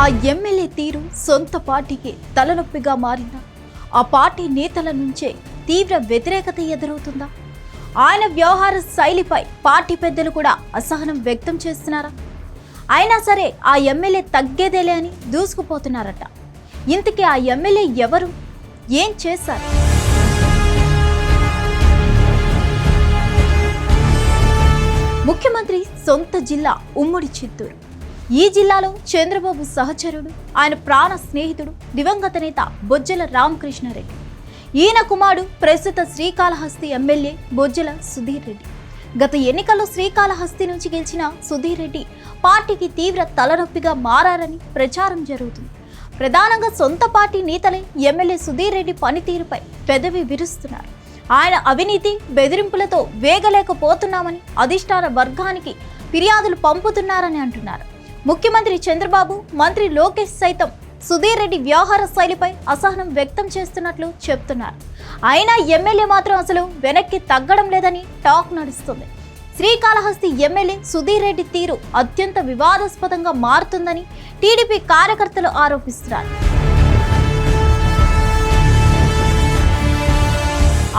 ఆ ఎమ్మెల్యే తీరు సొంత పార్టీకి తలనొప్పిగా మారిన ఆ పార్టీ నేతల నుంచే తీవ్ర వ్యతిరేకత ఎదురవుతుందా? ఆయన వ్యవహార శైలిపై పార్టీ పెద్దలు కూడా అసహనం వ్యక్తం చేస్తున్నారా? అయినా సరే ఆ ఎమ్మెల్యే తగ్గేదేలే అని దూసుకుపోతున్నారట. ఇంతకీ ఆ ఎమ్మెల్యే ఎవరు? ఏం చేశారు? ముఖ్యమంత్రి సొంత జిల్లా ఉమ్మడి చిత్తూరు. ఈ జిల్లాలో చంద్రబాబు సహచరుడు ఆయన ప్రాణ స్నేహితుడు దివంగత నేత బొజ్జల రామకృష్ణారెడ్డి. ఈయన కుమారుడు ప్రస్తుత శ్రీకాళహస్తి ఎమ్మెల్యే బొజ్జల సుధీర్ రెడ్డి. గత ఎన్నికల్లో శ్రీకాళహస్తి నుంచి గెలిచిన సుధీర్ రెడ్డి పార్టీకి తీవ్ర తలనొప్పిగా మారారని ప్రచారం జరుగుతుంది. ప్రధానంగా సొంత పార్టీ నేతలే ఎమ్మెల్యే సుధీర్ రెడ్డి పనితీరుపై పెదవి విరుస్తున్నారు. ఆయన అవినీతి బెదిరింపులతో వేగలేకపోతున్నామని అధిష్టాన వర్గానికి ఫిర్యాదులు పంపుతున్నారని అంటున్నారు. ముఖ్యమంత్రి చంద్రబాబు మంత్రి లోకేష్ సైతం సుధీర్ రెడ్డి వ్యవహార శైలిపై అసహనం వ్యక్తం చేస్తున్నట్లు చెప్తున్నారు. అయినా ఎమ్మెల్యే మాత్రం అసలు వెనక్కి తగ్గడం లేదని టాక్ నడుస్తుంది. శ్రీకాళహస్తి ఎమ్మెల్యే సుధీర్ రెడ్డి తీరు అత్యంత వివాదాస్పదంగా మారుతుందని టీడీపీ కార్యకర్తలు ఆరోపిస్తున్నారు.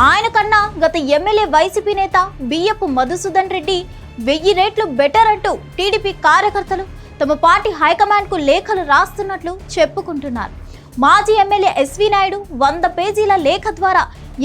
ఆయన కన్నా గత ఎమ్మెల్యే వైసీపీ నేత బియ్యపు మధుసూదన్ రెడ్డి వెయ్యి రేట్లు బెటర్ అంటూ టీడీపీ కార్యకర్తలు తమ పార్టీ హైకమాండ్కు లేఖలు రాస్తున్నట్లు చెప్పుకుంటున్నారు. మాజీ ఎమ్మెల్యే ఎస్వి నాయుడు వంద పేజీల లేఖ ద్వారా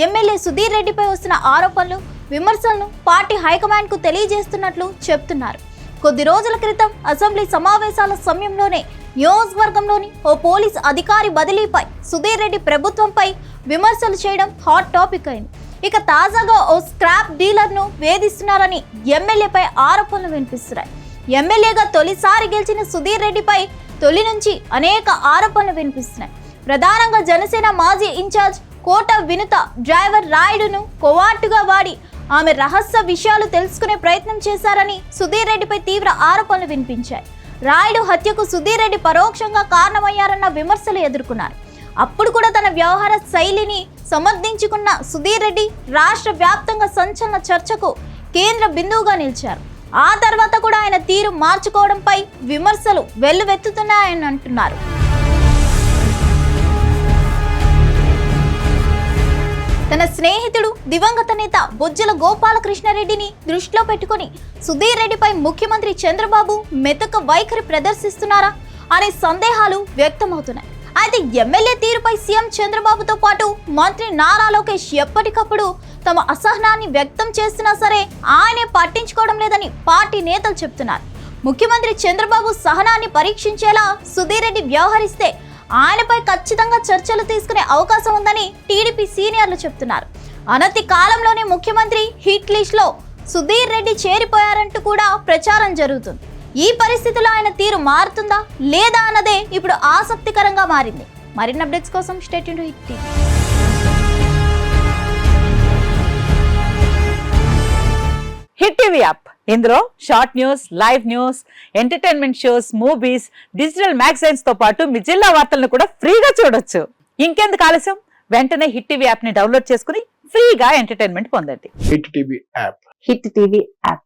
ఎమ్మెల్యే సుధీర్ రెడ్డిపై వస్తున్న ఆరోపణలు విమర్శలను పార్టీ హైకమాండ్కు తెలియజేస్తున్నట్లు చెప్తున్నారు. కొద్ది రోజుల క్రితం అసెంబ్లీ సమావేశాల సమయంలోనే నియోజకవర్గంలోని ఓ పోలీస్ అధికారి బదిలీపై సుధీర్ రెడ్డి ప్రభుత్వంపై విమర్శలు చేయడం హాట్ టాపిక్ అయింది. ఇక తాజాగా ఓ స్క్రాప్ డీలర్ను వేధిస్తున్నారని ఎమ్మెల్యేపై ఆరోపణలు వినిపిస్తున్నాయి. ఎమ్మెల్యేగా తొలిసారి గెలిచిన సుధీర్ రెడ్డిపై తొలి నుంచి అనేక ఆరోపణలు వినిపిస్తున్నాయి. ప్రధానంగా జనసేన మాజీ ఇన్ఛార్జ్ కోట వినుత డ్రైవర్ రాయుడును కోవాటుగా వాడి ఆమె రహస్య విషయాలు తెలుసుకునే ప్రయత్నం చేశారని సుధీర్ రెడ్డిపై తీవ్ర ఆరోపణలు వినిపించాయి. రాయుడు హత్యకు సుధీర్ రెడ్డి పరోక్షంగా కారణమయ్యారన్న విమర్శలు ఎదుర్కొన్నారు. అప్పుడు కూడా తన వ్యవహార శైలిని సమర్థించుకున్న సుధీర్ రెడ్డి రాష్ట్ర వ్యాప్తంగా సంచలన చర్చకు కేంద్ర బిందువుగా నిలిచారు. ఆ తర్వాత కూడా ఆయన తీరు మార్చుకోవడంపై విమర్శలు వెల్లువెత్తుతున్నాయని అంటున్నారు. తన స్నేహితుడు దివంగత నేత బొజ్జల గోపాలకృష్ణారెడ్డిని దృష్టిలో పెట్టుకుని సుధీర్ రెడ్డిపై ముఖ్యమంత్రి చంద్రబాబు మెతక వైఖరి ప్రదర్శిస్తున్నారా అనే సందేహాలు వ్యక్తమవుతున్నాయి. అయితే ఎమ్మెల్యే తీరుపై సీఎం చంద్రబాబుతో పాటు మంత్రి నారా లోకేష్ ఎప్పటికప్పుడు తమ అసహనాన్ని వ్యక్తం చేస్తున్నా సరే ఆయనే పట్టించుకోవడం లేదని పార్టీ నేతలు చెప్తున్నారు. ముఖ్యమంత్రి చంద్రబాబు సహనాన్ని పరీక్షించేలా సుధీర్ రెడ్డి వ్యవహరిస్తే ఆయనపై ఖచ్చితంగా చర్చలు తీసుకునే అవకాశం ఉందని టీడీపీ సీనియర్లు చెప్తున్నారు. అనతి కాలంలోనే ముఖ్యమంత్రి హిట్ లిస్ట్లో సుధీర్ రెడ్డి చేరిపోయారంటూ కూడా ప్రచారం జరుగుతుంది. ఈ పరిస్థితిలో ఆయన తీరు మారుతుందా లేదా అన్నదే ఇప్పుడు ఆసక్తికరంగా మారింది. మరిన్ని అప్డేట్స్ కోసం state Hit TV. Hit TV app. ఇందులో short news live news entertainment shows movies digital మ్యాగజైన్స్తో పాటు మీ జిల్లా వార్తలను కూడా ఫ్రీగా చూడొచ్చు. ఇంకెందుకు ఆలస్యం? వెంటనే హిట్ టీవీ యాప్ని డౌన్లోడ్ చేసుకుని ఫ్రీగా ఎంటర్టైన్మెంట్ పొందండి. Hit TV app. Hit TV app.